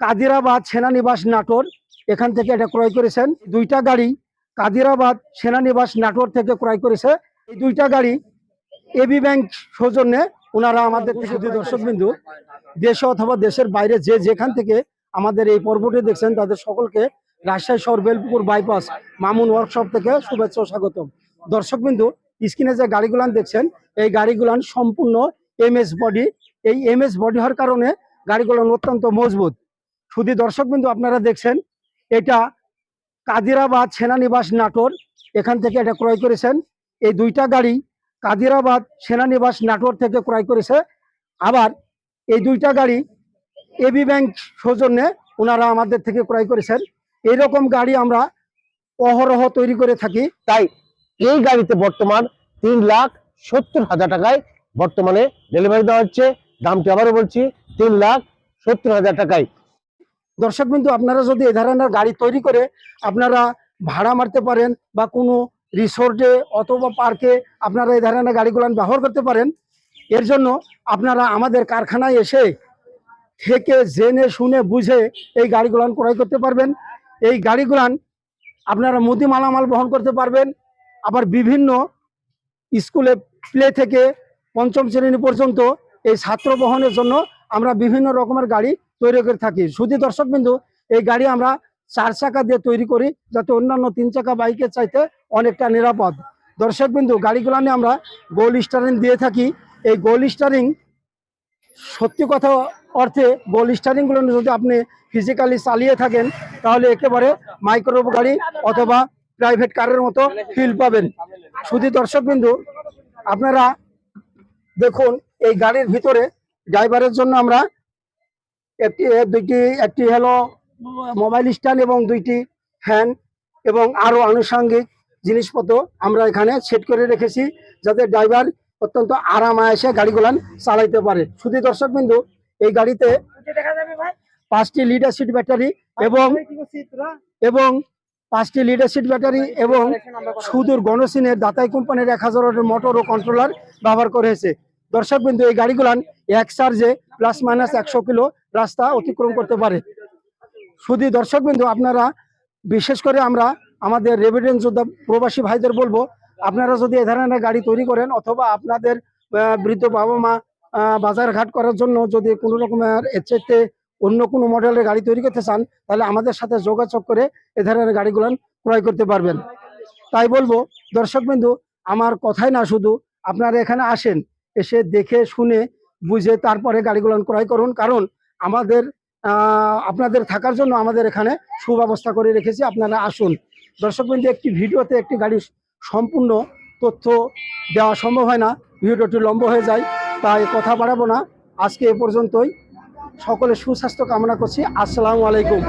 কাদিরাবাদ সেনানিবাস নাটোর, এখান থেকে এটা ক্রয় করেছেন। দুইটা গাড়ি কাদিরাবাদ সেনানিবাস নাটোর থেকে ক্রয় করেছে। এই দুইটা গাড়ি এবি ব্যাংক সৌজন্যে ওনারা আমাদের দর্শক বিন্দু দেশে অথবা দেশের বাইরে যে যেখান থেকে আমাদের এই পর্বটি দেখছেন, তাদের সকলকে রাজশাহী শহর বেলপুকুর বাইপাস মামুন ওয়ার্কশপ থেকে শুভেচ্ছা স্বাগতম। দর্শক বিন্দু স্ক্রিনে যে গাড়িগুলান দেখছেন, এই গাড়িগুলান সম্পূর্ণ এমএস বডি। এই এমএস বডি হওয়ার কারণে গাড়িগুলো অত্যন্ত মজবুত। শুধু দর্শক বিন্দু আপনারা দেখছেন, এটা কাদিরাবাদ সেনানিবাস নাটোর, এখান থেকে এটা ক্রয় করেছেন। এই দুইটা গাড়ি কাদিরাবাদ সেনানিবাস নাটোর থেকে ক্রয় করেছে। আবার এই দুইটা গাড়ি এবি ব্যাংক সৌজন্যে ওনারা আমাদের থেকে ক্রয় করেছেন। এইরকম গাড়ি আমরা অহরহ তৈরি করে থাকি। তাই এই গাড়িতে বর্তমান তিন লাখ সত্তর হাজার টাকায় বর্তমানে ডেলিভারি দেওয়া হচ্ছে। দামটি আবারও বলছি, তিন লাখ সত্তর হাজার টাকায়। দর্শক বিন্দু, আপনারা যদি এই ধরনের গাড়ি তৈরি করে আপনারা ভাড়া মারতে পারেন বা কোনো রিসোর্টে অথবা পার্কে আপনারা এই ধরনের গাড়িগুলো ব্যবহার করতে পারেন, এর জন্য আপনারা আমাদের কারখানায় এসে থেকে জেনে শুনে বুঝে এই গাড়িগুলান ক্রয় করতে পারবেন। এই গাড়িগুলান আপনারা মুদি মালামাল বহন করতে পারবেন। আবার বিভিন্ন স্কুলে প্লে থেকে পঞ্চম শ্রেণি পর্যন্ত এই ছাত্র বহনের জন্য আমরা বিভিন্ন রকমের গাড়ি তৈরি করে থাকি। শুধু দর্শক বিন্দু এই গাড়ি আমরা চার চাকা দিয়ে তৈরি করি যাতে অন্যান্য তিন চাকা বাইকের চাইতে অনেকটা নিরাপদ। দর্শক বিন্দু গাড়িগুলো নিয়ে আমরা গোল স্টারিং দিয়ে থাকি। এই গোল স্টারিং সত্যি কথা অর্থে গোল স্টারিংগুলো যদি আপনি ফিজিক্যালি চালিয়ে থাকেন, তাহলে একেবারে মাইক্রো গাড়ি অথবা প্রাইভেট কারের মতো ফিল পাবেন। শুধু দর্শক বিন্দু আপনারা দেখুন, এই গাড়ির ভিতরে ড্রাইভারের জন্য আমরা একটি দুইটি একটি হলো মোবাইল স্ট্যান্ড এবং দুইটি ফ্যান এবং আরও আনুষঙ্গিক জিনিসপত্র আমরা এখানে সেট করে রেখেছি যাতে ড্রাইভার অত্যন্ত আরাম আয়েসে গাড়িগুলান চালাইতে পারে। শুধু দর্শক বিন্দু এই গাড়িতে পাঁচটি লিডার সিট ব্যাটারি এবং এবং পাঁচটি লিডার সিট ব্যাটারি এবং সুদূর গণসিনের দাতাই কোম্পানির এক হাজার মোটর ও কন্ট্রোলার ব্যবহার করেছে। দর্শক বিন্দু এই গাড়িগুলান এক চার্জে প্লাস মাইনাস একশো কিলো রাস্তা অতিক্রম করতে পারে। শুধু দর্শক বিন্দু আপনারা বিশেষ করে আমরা আমাদের রেভিডেন্স যোদ্ধা প্রবাসী ভাইদের বলব, আপনারা যদি এ ধরনের গাড়ি তৈরি করেন অথবা আপনাদের বৃদ্ধ বাবা মা বাজার ঘাট করার জন্য যদি কোনো রকমের এর অন্য কোনো মডেলের গাড়ি তৈরি করতে চান, তাহলে আমাদের সাথে যোগাযোগ করে এ ধরনের গাড়িগুলো ক্রয় করতে পারবেন। তাই বলব দর্শক বিন্দু আমার কথাই না শুধু, আপনারা এখানে আসেন, এসে দেখে শুনে বুঝে তারপরে গাড়িগুলো ক্রয় করুন, কারণ আমাদের আপনাদের থাকার জন্য আমাদের এখানে সুব্যবস্থা করে রেখেছি, আপনারা আসুন। দর্শক বিন্দু, একটি ভিডিওতে একটি গাড়ির সম্পূর্ণ তথ্য দেওয়া সম্ভব হয় না, ভিডিওটি লম্ব হয়ে যায়, তাই কথা বাড়াবো না। আজকে এ পর্যন্তই। সকলের সুস্বাস্থ্য কামনা করছি। আসসালামু আলাইকুম।